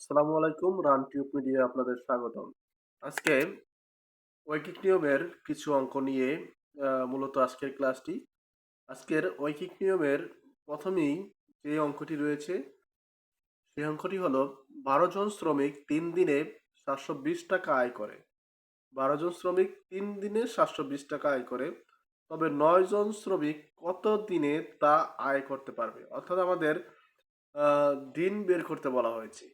আসসালামু আলাইকুম, run tube media আপনাদের স্বাগতম। আজকে ঐকিক নিয়মের কিছু অঙ্ক নিয়ে মূলত আজকের ক্লাসটি। আজকের ঐকিক নিয়মের প্রথমেই যে অঙ্কটি রয়েছে, সেই অঙ্কটি হলো, বারো জন শ্রমিক তিন দিনে সাতশো বিশ টাকা আয় করে। বারো জন শ্রমিক তিন দিনে সাতশো বিশ টাকা আয় করে, তবে নয় জন শ্রমিক কত দিনে তা আয় করতে পারবে? অর্থাৎ আমাদের দিন বের করতে বলা হয়েছে।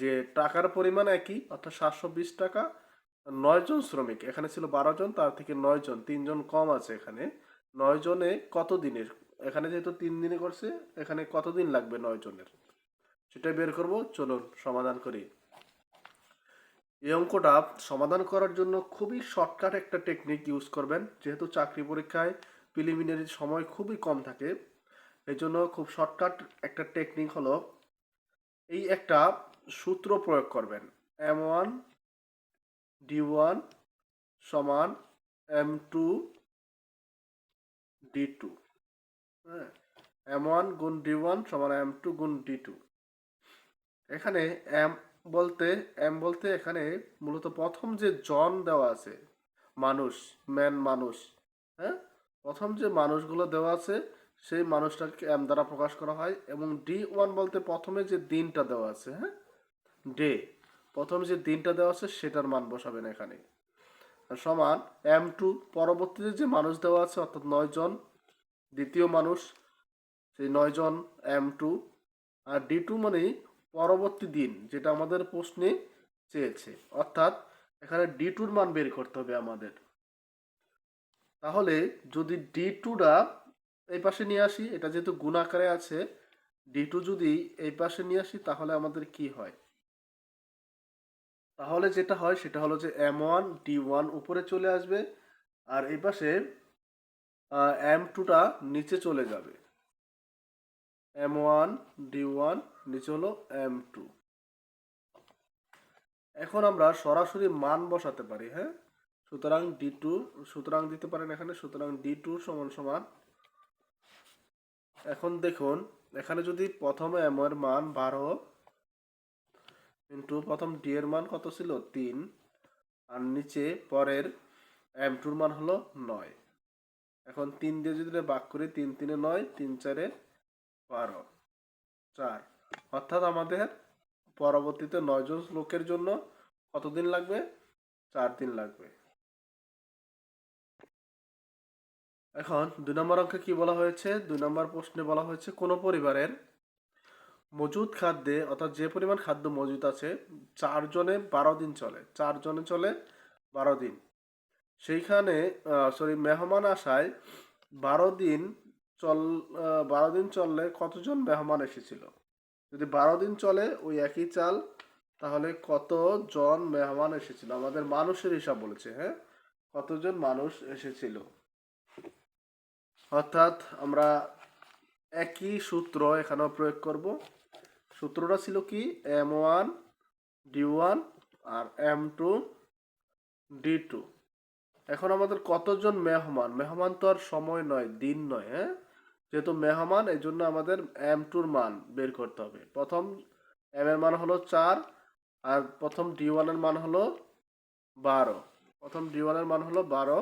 যে টাকার পরিমাণ একই, অর্থাৎ সাতশো বিশ টাকা, নয় জন শ্রমিক, এখানে ছিল বারো জন, তার থেকে নয় জন তিনজন কম আছে এখানে। নয় জনে কত দিনের? এখানে যেহেতু তিন দিনে করছে, এখানে কত দিন লাগবে নয় জনের? সেটাই বের করব, চলুন সমাধান করি। এই অঙ্কটা সমাধান করার জন্য খুবই শর্টকাট একটা টেকনিক ইউজ করবেন। যেহেতু চাকরি পরীক্ষায় প্রিলিমিনারি সময় খুবই কম থাকে এই জন্য খুব শর্টকাট একটা টেকনিক হলো, এই একটা সূত্র প্রয়োগ করবেন। এম ওয়ান, ডি ওয়ান সমান এম টু, ডি টু। হ্যাঁ এম ওয়ান গুণ ডি ওয়ান সমান এম টু গুণ ডি টু। এখানে এম বলতে এম বলতে এখানে মূলত প্রথম যে জন দেওয়া আছে, মানুষ, ম্যান মানুষ হ্যাঁ? প্রথম যে মানুষগুলো দেওয়া আছে, সেই মানুষটাকে এম দ্বারা প্রকাশ করা হয় এবং ডি ওয়ান বলতে প্রথমে যে দিনটা দেওয়া আছে হ্যাঁ? ডে প্রথম যে দিনটা দেওয়া আছে সেটার মান বসাবেন এখানে। সমান এম টু পরবর্তীতে যে মানুষ দেওয়া আছে, অর্থাৎ নয় জন, দ্বিতীয় মানুষ, সেই নয় জন এম টু আর ডি টু মানেই পরবর্তী দিন, যেটা আমাদের প্রশ্নে চেয়েছে। অর্থাৎ এখানে ডি টুর মান বের করতে হবে আমাদের। তাহলে যদি ডি টুটা এই পাশে নিয়ে আসি, এটা যেহেতু গুণ আকারে আছে ডি টু যদি এই পাশে নিয়ে আসি, তাহলে আমাদের কি হয়? তাহলে যেটা হয় সেটা হলো যে এম ওয়ান ডি ওয়ান উপরে চলে আসবে আর এই পাশে এম টুটা নিচে চলে যাবে। এম ওয়ান ডি ওয়ান নিচে হলো এম টু এখন আমরা সরাসরি মান বসাতে পারি হ্যাঁ? সুতরাং ডি টু সুতরাং দিতে পারেন এখানে, সুতরাং ডি টু সমান সমান। এখন দেখুন, এখানে যদি প্রথমে এম এর মান বারো ইন্টু প্রথম ডি এর মান কত ছিল? তিন। আর নিচে পরের এম টুর মান হলো নয়। এখন তিন দিয়ে যদি ভাগ করি, তিন তিনে নয়, তিন চারে বারো। চার। অর্থাৎ আমাদের পরবর্তীতে নয়জন লোকের জন্য কতদিন লাগবে? চার দিন লাগবে। এখন দুই নম্বর অঙ্কে কি বলা হয়েছে? দুই নম্বর প্রশ্নে বলা হয়েছে, কোনো পরিবারের মজুদ খাদ্যে, অর্থাৎ যে পরিমাণ খাদ্য মজুদ আছে, চারজনে বারো দিন চলে। চারজনে চলে বারো দিন। সেইখানে সরি মেহমান আসায় বারো দিন চল বারো দিন চললে কতজন মেহমান এসেছিল? যদি বারো দিন চলে ওই একই চাল, তাহলে কতজন মেহমান এসেছিল? আমাদের মানুষের হিসাব বলেছে হ্যাঁ? কতজন মানুষ এসেছিল? অর্থাৎ আমরা একই সূত্র এখানেও প্রয়োগ করব। সূত্রটা ছিল কি? এম ওয়ান ডি ওয়ান আর এম টু ডি টু এখন আমাদের কতজন মেহমান? মেহমান তো আর সময় নয়, দিন নয় হ্যাঁ? যেহেতু মেহমান এই জন্য আমাদের এম টুর মান বের করতে হবে। প্রথম এম এর মান হলো চার, আর প্রথম ডি ওয়ানের মান হলো বারো। প্রথম ডি ওয়ানের মান হলো বারো।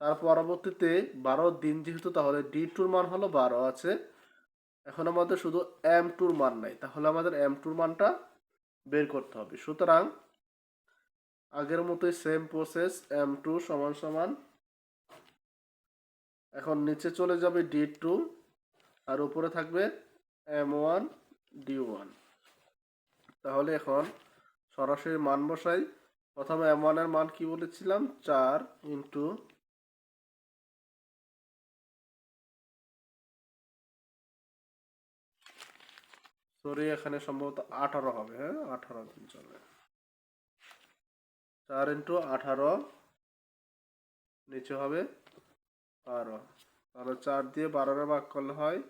তার পরবর্তীতে বারো দিন যেহেতু, তাহলে ডি টুর মান হলো বারো আছে। এখন আমাদের শুধু এম টুর মান নাই, তাহলে আমাদের এম টুর মানটা বের করতে হবে। সুতরাং আগের মতোই সেম প্রসেস এম টু সমান সমান, এখন নিচে চলে যাবে ডি টু আর উপরে থাকবে এম ওয়ান ডি ওয়ান তাহলে এখন সরাসরি মান বসাই। প্রথমে এম ওয়ানের মান কি বলেছিলাম? চার ইন্টু সরি এখানে সম্ভবত আঠারো হবে হ্যাঁ? আঠারো দিন চলে চার ইন্টু আঠারো, নিচে হবে বারো। তাহলে চার দিয়ে বারোরে ভাগ করলে হয়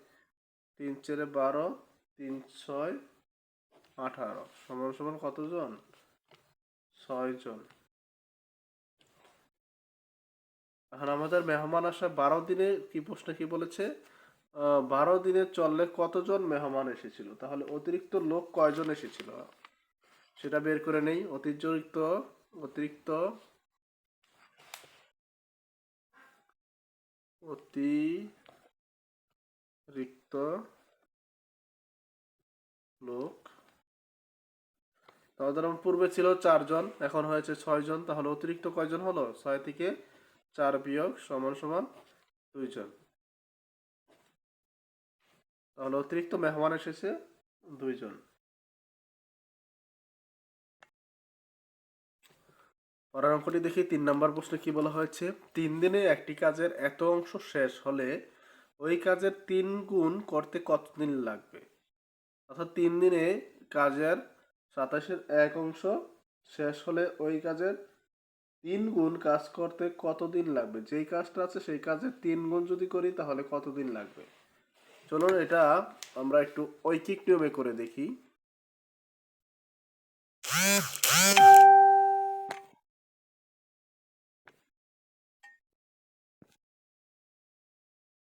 তিন চারে বারো, তিন ছয়, আঠারো। সমান সমান কতজন? ছয় জন। এখন আমাদের মেহমান আসা বারো দিনে কি প্রশ্ন কি বলেছে? বারো দিনে চললে কতজন মেহমান এসেছিল? তাহলে অতিরিক্ত লোক কয়জন এসেছিল? সেটা বের করে নেই। অতিরিক্ত অতিরিক্ত অতিরিক্ত লোক। তাহলে ধরুন পূর্বে ছিল চারজন, এখন হয়েছে ছয়জন। তাহলে অতিরিক্ত কয়জন হলো? ছয় থেকে চার বিয়োগ সমান সমান দুইজন। তাহলে অতিরিক্ত মেহমান এসেছে দুইজন। পরের অঙ্কটি দেখি, তিন নম্বর প্রশ্নে কি বলা হয়েছে? তিন দিনে একটি কাজের এত অংশ শেষ হলে ওই কাজের তিন গুণ করতে কতদিন লাগবে? অর্থাৎ তিন দিনে কাজের সাতাশের এক অংশ শেষ হলে ওই কাজের তিন গুণ কাজ করতে কতদিন লাগবে? যেই কাজটা আছে সেই কাজের তিন গুণ যদি করি তাহলে কতদিন লাগবে? চলুন এটা আমরা একটু ঐকিক নিয়মে করে দেখি।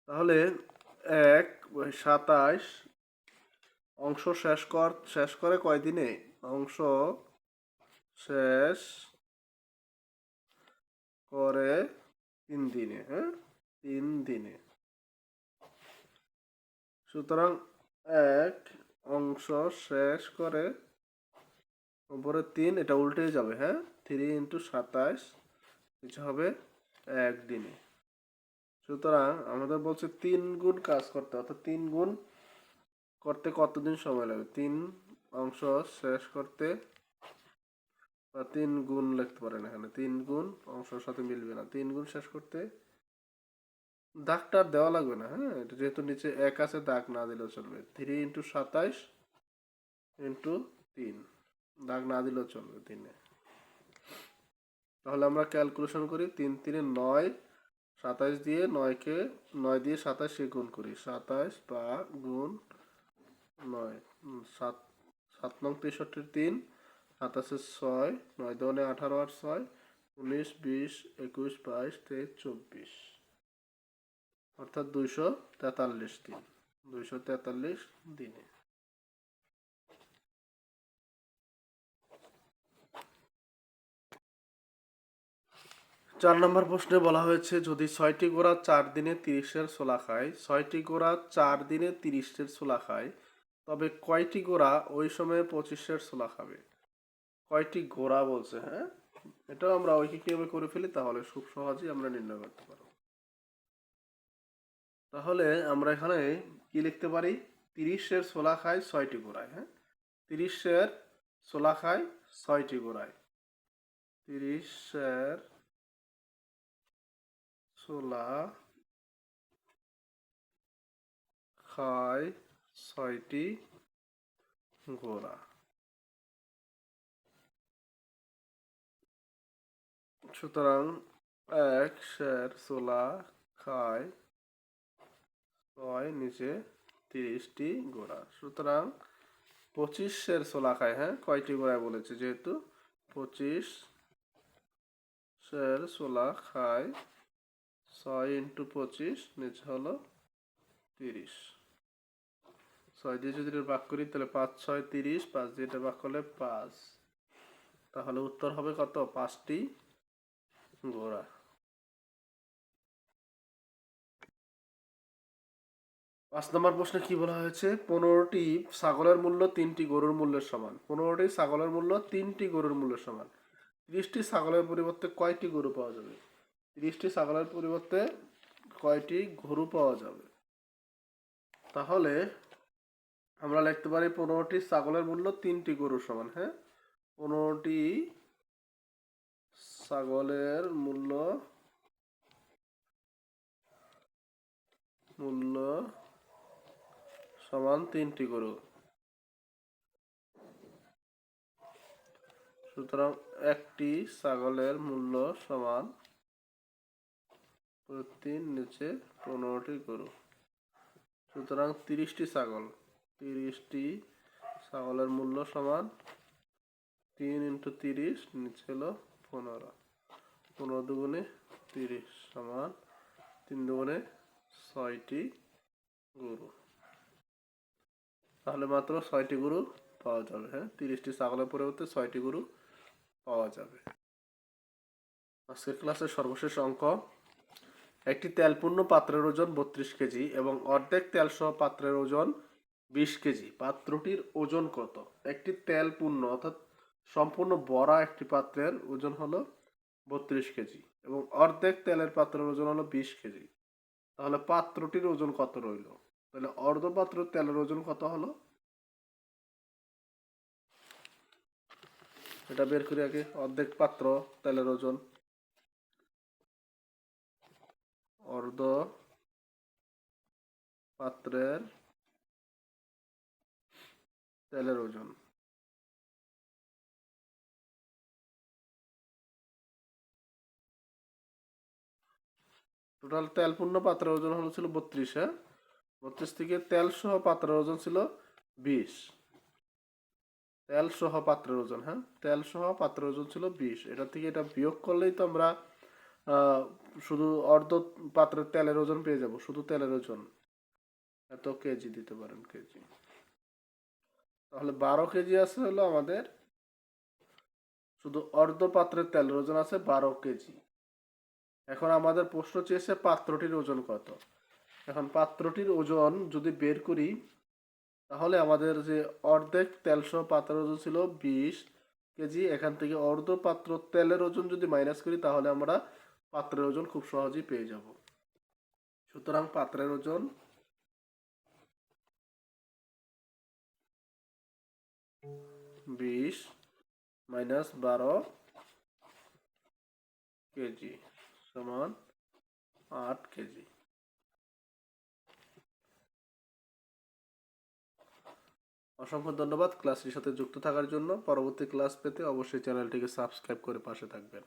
তাহলে এক, সাতাশ, অংশ শেষ কর, শেষ করে কয় দিনে? অংশ শেষ করে তিন দিনে হ্যাঁ? তিন দিনে। সুতরাং এক অংশ শেষ করে উপরে তিন, এটা উল্টে যাবে হ্যাঁ? থ্রি ইন্টু সাতাশ কিছু হবে একদিনে সুতরাং আমাদের বলছে তিন গুণ কাজ করতে অর্থাৎ তিন গুণ করতে কতদিন সময় লাগবে? তিন অংশ শেষ করতে বা তিন গুণ লিখতে পারেন এখানে, তিন গুণ অংশের সাথে মিলবে না। তিন গুণ শেষ করতে দাগটা আর দেওয়া লাগবে না হ্যাঁ? এটা যেহেতু নিচে এক আছে, দাগ না দিলেও চলবে। থ্রি ইন্টু সাতাইশ ইন্টু তিন। দাগ না দিলেও চলবে তিনে। তাহলে আমরা ক্যালকুলেশন করি, তিন, তিনে নয়, সাতাইশ দিয়ে নয়কে, নয় দিয়ে সাতাশে গুণ করি। সাতাইশ বা গুণ নয়। সাত সাত নং তেষট্টির তিন, সাতাশে ছয়, নয় দনে আঠারো আর ছয়, উনিশ, বিশ, একুশ, বাইশ, তেইশ, চব্বিশ। অর্থাৎ দুইশো তেতাল্লিশ দিন দুইশো তেতাল্লিশ দিনে। চার নম্বর প্রশ্নে বলা হয়েছে, যদি ছয়টি গোড়া চার দিনে তিরিশের ছোলা খায়, ছয়টি গোড়া চার দিনে তিরিশের ছোলা খায়, তবে কয়টি গোড়া ওই সময়ে পঁচিশের ছোলা খাবে? কয়টি গোড়া বলছে হ্যাঁ? এটাও আমরা ঐকিক নিয়মে করে ফেলি, তাহলে খুব সহজেই আমরা নির্ণয় করতে পারব। তাহলে আমরা এখানে কি লিখতে পারি? তিরিশের ছোলা খায় ছয়টি গোড়ায় হ্যাঁ? তিরিশের ছোলা খায় ছয়টি গোড়ায়। তিরিশের ছোলা খায় ছয়টি গোড়া। সুতরাং এক শের ছোলা খায় ছয় নিচে তিরিশটি গোড়া। সুতরাং পঁচিশ শের ছোলা খায় হ্যাঁ কয়টি গোড়ায় বলেছে? যেহেতু পঁচিশ সের ছোলা খায় ছয় ইন্টু পঁচিশ, নিচে হলো তিরিশ। ছয় দিয়ে যদি ভাগ করি, তাহলে পাঁচ, ছয়, তিরিশ, পাঁচ দিয়ে এটা ভাগ করলে পাঁচ। তাহলে উত্তর হবে কত? পাঁচটি গোড়া। পাঁচ নম্বর প্রশ্নে কি বলা হয়েছে? পনেরোটি ছাগলের মূল্য তিনটি গরুর মূল্যের সমান। পনেরোটি ছাগলের মূল্য তিনটি গরুর মূল্যের সমান। তিরিশটি ছাগলের পরিবর্তে কয়টি গরু পাওয়া যাবে? তিরিশটি ছাগলের পরিবর্তে কয়টি গরু পাওয়া যাবে? তাহলে আমরা লিখতে পারি পনেরোটি ছাগলের মূল্য তিনটি গরুর সমান হ্যাঁ? পনেরোটি ছাগলের মূল্য মূল্য সমান তিনটি গরু সুতরাং একটি ছাগলের মূল্য সমান প্রতি নিচে পনেরোটি গরু সুতরাং তিরিশটি ছাগল। তিরিশটি ছাগলের মূল্য সমান তিন ইন্টু তিরিশ নিচে হলো পনেরো। পনেরো দুগুণে তিরিশ সমান তিন দুগুণে ছয়টি গরু। তাহলে মাত্র ছয়টি গরু পাওয়া যাবে হ্যাঁ? তিরিশটি ছাগলের পরিবর্তে ছয়টি গরু পাওয়া যাবে। আজকের ক্লাসের সর্বশেষ অঙ্ক, একটি তেলপূর্ণ পাত্রের ওজন বত্রিশ কেজি এবং অর্ধেক তেল সহ পাত্রের ওজন বিশ কেজি। পাত্রটির ওজন কত? একটি তেলপূর্ণ অর্থাৎ সম্পূর্ণ বড়া একটি পাত্রের ওজন হলো বত্রিশ কেজি এবং অর্ধেক তেলের পাত্রের ওজন হলো বিশ কেজি। তাহলে পাত্রটির ওজন কত রইল? তাহলে অর্ধপাত্র তেলের ওজন কত হলো? এটা বের করি আগে, অর্ধেক পাত্র তেলের ওজন। অর্ধ পাত্রের তেলের ওজন। টোটাল তেলপূর্ণ পাত্রের ওজন হলো ছিল বত্রিশ হ্যাঁ? বত্রিশ থেকে তেল সহ পাত্রের ওজন ছিল বিশ। তেল সহ পাত্রের ওজন হ্যাঁ? তেল সহ পাত্রের ওজন ছিল বিশ। এটা থেকে এটা বিয়োগ করলেই তো আমরা শুধু অর্ধ পাত্রের তেলের ওজন পেয়ে যাব, শুধু তেলের ওজন। এত কেজি দিতে পারেন কেজি। তাহলে বারো কেজি আছে হলো আমাদের, শুধু অর্ধ পাত্রের তেলের ওজন আছে বারো কেজি। এখন আমাদের প্রশ্ন চেয়েছে পাত্রটির ওজন কত? এখন পাত্রটির ওজন যদি বের করি, তাহলে আমাদের যে অর্ধেক তেল সহ পাত্রের ওজন ছিল বিশ কেজি, এখান থেকে অর্ধ পাত্র তেলের ওজন যদি মাইনাস করি, তাহলে আমরা পাত্রের ওজন খুব সহজেই পেয়ে যাব। সুতরাং পাত্রের ওজন বিশ মাইনাস বারো কেজি সমান আট কেজি। অসংখ্য ধন্যবাদ। ক্লাসটির সাথে যুক্ত থাকার জন্য পরবর্তী ক্লাস পেতে অবশ্যই চ্যানেলটিকে সাবস্ক্রাইব করে পাশে থাকবেন।